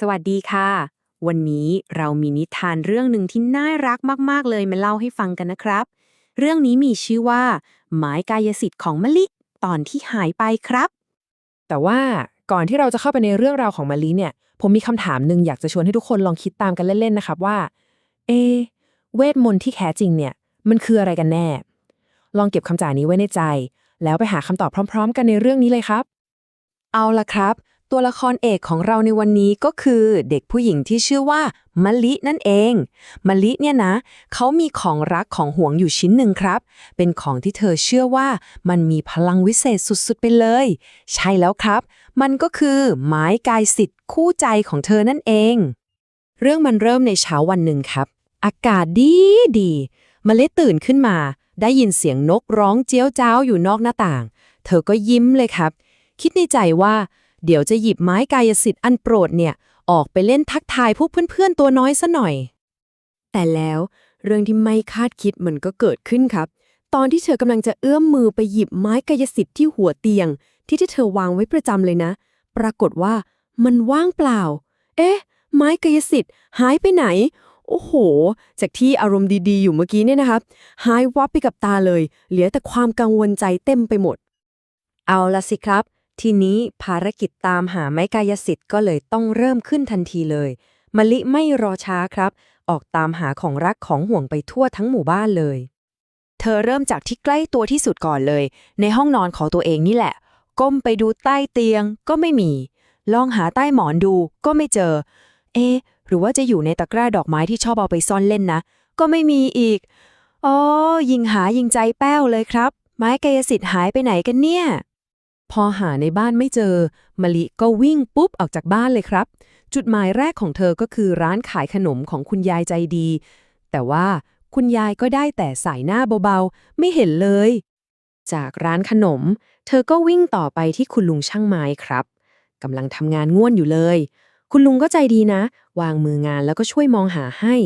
สวัสดีค่ะ วันนี้เรามีนิทานเรื่องหนึ่งที่น่ารักมาก ๆ เลยมาเล่าให้ฟังกันนะครับ เรื่องนี้มีชื่อว่า หมายกายสิทธิ์ของมะลิตอนที่หายไปครับ แต่ว่าก่อนที่เราจะเข้าไปในเรื่องราวของมะลิเนี่ย ผมมีคำถามหนึ่งอยากจะชวนให้ทุกคนลองคิดตามกันเล่น ๆ นะครับว่า เอ เวทมนต์ที่แท้จริงเนี่ย มันคืออะไรกันแน่ ลองเก็บคำจ่ายนี้ไว้ในใจ แล้วไปหาคำตอบพร้อม ๆ กันในเรื่องนี้เลยครับ เอาละครับ ตัวละครเอกของเราในวันนี้ก็คือเด็กผู้หญิงที่ชื่อว่ามะลินั่นเองมะลิเนี่ยนะ เขามีของรักของห่วงอยู่ชิ้นหนึ่งครับ เป็นของที่เธอเชื่อว่ามันมีพลังวิเศษสุดๆไปเลย ใช่แล้วครับ มันก็คือไม้กายสิทธิ์คู่ใจของเธอนั่นเอง เรื่องมันเริ่มในเช้าวันหนึ่งครับ อากาศดีดีมะลิตื่นขึ้นมา ได้ยินเสียงนกร้องเจี๊ยวจ้าวอยู่นอกหน้าต่าง เธอก็ยิ้มเลยครับ คิดในใจว่า เดี๋ยวจะหยิบไม้กายสิทธิ์อันโปรดเนี่ย ออกไปเล่นทักทายพวกเพื่อนๆตัวน้อยซะหน่อย แต่แล้วเรื่องที่ไม่คาดคิดมันก็เกิดขึ้นครับ ตอนที่เธอกำลังจะเอื้อมมือไปหยิบไม้กายสิทธิ์ที่หัวเตียง ที่ที่เธอวางไว้ประจำเลยนะ ปรากฏว่ามันว่างเปล่า เอ๊ะ ไม้กายสิทธิ์หายไปไหน โอ้โห จากที่อารมณ์ดีๆ อยู่เมื่อกี้เนี่ยนะครับ หายวับไปกับตาเลย เหลือแต่ความกังวลใจเต็มไปหมด เอาละสิครับ ทีนี้ภารกิจตามหาไม้กายสิทธิ์ก็เลยต้องเริ่มขึ้นทันทีเลย มะลิไม่รอช้าครับ ออกตามหาของรักของห่วงไปทั่วทั้งหมู่บ้านเลย เธอเริ่มจากที่ใกล้ตัวที่สุดก่อนเลย ในห้องนอนของตัวเองนี่แหละ ก้มไปดูใต้เตียงก็ไม่มี ลองหาใต้หมอนดูก็ไม่เจอ เอ๊ะหรือว่าจะอยู่ในตะกร้าดอกไม้ที่ชอบเอาไปซ่อนเล่นนะ ก็ไม่มีอีก อ๋อ ยิงหายิงใจแป้วเลยครับ ไม้กายสิทธิ์หายไปไหนกันเนี่ย พอหาในบ้านไม่เจอมะลิก็วิ่งปุ๊บออกจากบ้านเลยครับ จุดหมายแรกของเธอก็คือร้านขายขนมของคุณยายใจดี แต่ว่าคุณยายก็ได้แต่สายหน้าเบาๆ ไม่เห็นเลย จากร้านขนม เธอก็วิ่งต่อไปที่คุณลุงช่างไม้ครับกำลังทำงานง่วนอยู่เลย คุณลุงก็ใจดีนะ วางมืองานแล้วก็ช่วยมองหาให้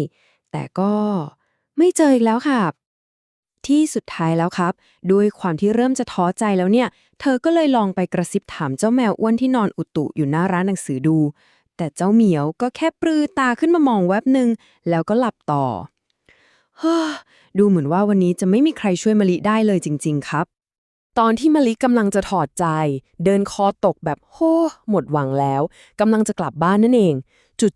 แต่ก็ไม่เจออีกแล้วค่ะ ที่สุดท้ายแล้วครับ ด้วยความที่เริ่มจะท้อใจแล้วเนี่ย เธอก็เลยลองไปกระซิบถามเจ้าแมวอ้วนที่นอนอุตุอยู่หน้าร้านหนังสือดู แต่เจ้าเหมียวก็แค่ปลือตาขึ้นมามองแวบหนึ่งแล้วก็หลับต่อเฮ้อดูเหมือนว่าวันนี้จะไม่มีใครช่วยมะลิได้เลยจริง ๆ ครับ ตอนที่มะลิกำลังจะถอดใจ เดินคอตกแบบโฮหมดหวังแล้วกำลังจะกลับบ้านนั่นเอง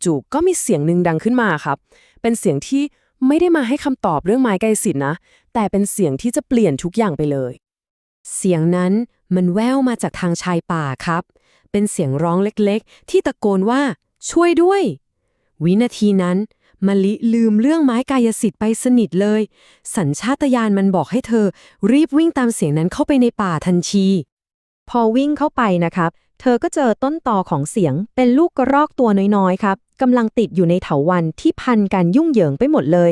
จู่ๆก็มีเสียงหนึ่งดังขึ้นมาครับ เป็นเสียงที่ ไม่ได้มาให้คำตอบเรื่องไม้ไกลสิทธิ์นะ แต่เป็นเสียงที่จะเปลี่ยนทุกอย่างไปเลย เสียงนั้นมันแว่วมาจากทางชายป่าครับ เป็นเสียงร้องเล็กๆ ที่ตะโกนว่า ช่วยด้วย วินาทีนั้นมะลิลืมเรื่องไม้กายสิทธิ์ไปสนิทเลย สัญชาตญาณมันบอกให้เธอ รีบวิ่งตามเสียงนั้นเข้าไปในป่าทันที พอวิ่งเข้าไปนะครับ เธอก็เจอต้นตอของเสียงเป็นลูกกระรอกตัวน้อยๆครับกำลังติดอยู่ในเถาวันที่พันกันยุ่งเหยิงไปหมดเลย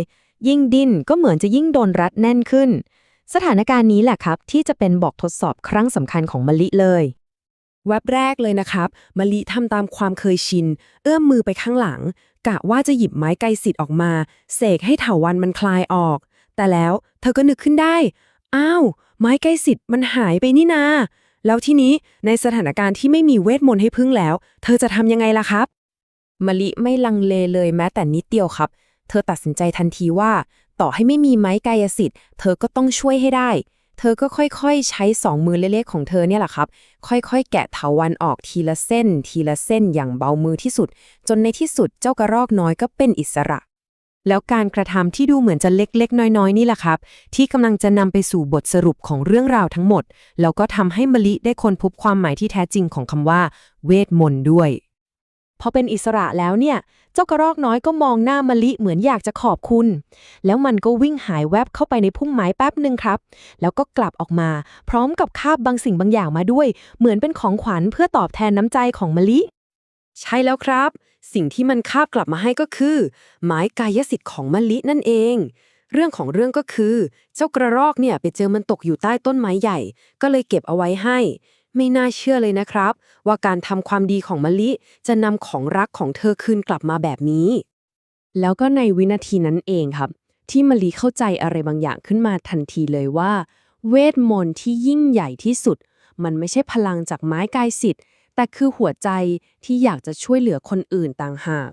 ยิ่งดิ้นก็เหมือนจะยิ่งโดนรัดแน่นขึ้น สถานการณ์นี้แหละครับ ที่จะเป็นบอกทดสอบครั้งสำคัญของมะลิเลยแวบแรกเลยนะครับมะลิทำตามความเคยชิน เอื้อมมือไปข้างหลัง กะว่าจะหยิบไม้ไกลสิทธิ์ออกมา เสกให้เถาวันมันคลายออก แต่แล้วเธอก็นึกขึ้นได้ อ้าว ไม้ไกลสิทธิ์มันหายไปนี่นา แล้วทีนี้ในสถานการณ์ที่ไม่มีเวทมนต์ให้พึ่งแล้ว เธอจะทำยังไงล่ะครับมะลิไม่ลังเลเลยแม้แต่นิดเดียวครับ เธอตัดสินใจทันทีว่า ต่อให้ไม่มีไม้กายสิทธิ์ เธอก็ต้องช่วยให้ได้ เธอก็ค่อยๆ ใช้สองมือเล็กๆของเธอเนี่ยแหละครับ ค่อยๆ แกะเถาวันออกทีละเส้น ทีละเส้นอย่างเบามือที่สุด จนในที่สุดเจ้ากระรอกน้อยก็เป็นอิสระ แล้วการกระทำที่ดูเหมือนจะเล็กๆ น้อยๆ นี่แหละครับ ที่กำลังจะนำไปสู่บทสรุปของเรื่องราวทั้งหมด แล้วก็ทำให้มลิได้ค้นพบความหมายที่แท้จริงของคำว่า เวทมนต์ด้วยพอเป็นอิสระแล้วเนี่ย เจ้ากระรอกน้อยก็มองหน้ามะลิเหมือนอยากจะขอบคุณ แล้วมันก็วิ่งหายแวบเข้าไปในพุ่มไม้แป๊บหนึ่งครับ แล้วก็กลับออกมา พร้อมกับคาบบางสิ่งบางอย่างมาด้วย เหมือนเป็นของขวัญเพื่อตอบแทนน้ำใจของมะลิ ใช่แล้วครับ สิ่งที่มันคาบกลับมาให้ก็คือไม้กายสิทธิ์ของมะลินั่นเอง เรื่องของเรื่องก็คือ เจ้ากระรอกเนี่ยไปเจอมันตกอยู่ใต้ต้นไม้ใหญ่ ก็เลยเก็บเอาไว้ให้ ไม่น่าเชื่อเลยนะครับ ว่าการทำความดีของมะลิจะนำของรักของเธอคืนกลับมาแบบนี้ แล้วก็ในวินาทีนั้นเองครับ ที่มะลิเข้าใจอะไรบางอย่างขึ้นมาทันทีเลยว่า เวทมนต์ที่ยิ่งใหญ่ที่สุด มันไม่ใช่พลังจากไม้กายสิทธิ์ แต่คือหัวใจที่อยากจะช่วยเหลือคนอื่นต่างหาก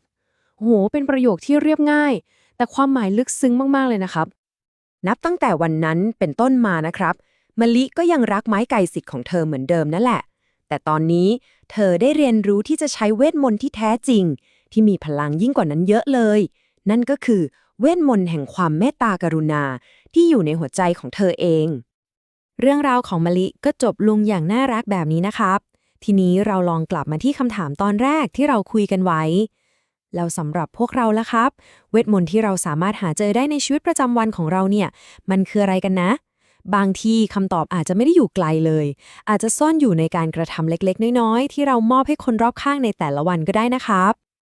โห เป็นประโยคที่เรียบง่าย แต่ความหมายลึกซึ้งมาก ๆ เลยนะครับ นับตั้งแต่วันนั้นเป็นต้นมานะครับมะลิก็ยังรักไม้ไก่สิทธิ์ของเธอเหมือนเดิมนั่นแหละ แต่ตอนนี้เธอได้เรียนรู้ที่จะใช้เวทมนต์ที่แท้จริง ที่มีพลังยิ่งกว่านั้นเยอะเลย นั่นก็คือเวทมนต์แห่งความเมตตากรุณาที่อยู่ในหัวใจของเธอเอง เรื่องราวของมะลิก็จบลงอย่างน่ารักแบบนี้นะครับ ทีนี้เราลองกลับมาที่คำถามตอนแรกที่เราคุยกันไว้ แล้วสำหรับพวกเราละครับ เวทมนต์ที่เราสามารถหาเจอได้ในชีวิตประจำวันของเราเนี่ย มันคืออะไรกันนะ บางทีคำตอบอาจจะไม่ได้อยู่ไกลเลย อาจจะซ่อนอยู่ในการกระทำเล็กๆ น้อยๆ ที่เรามอบให้คนรอบข้างในแต่ละวันก็ได้นะครับ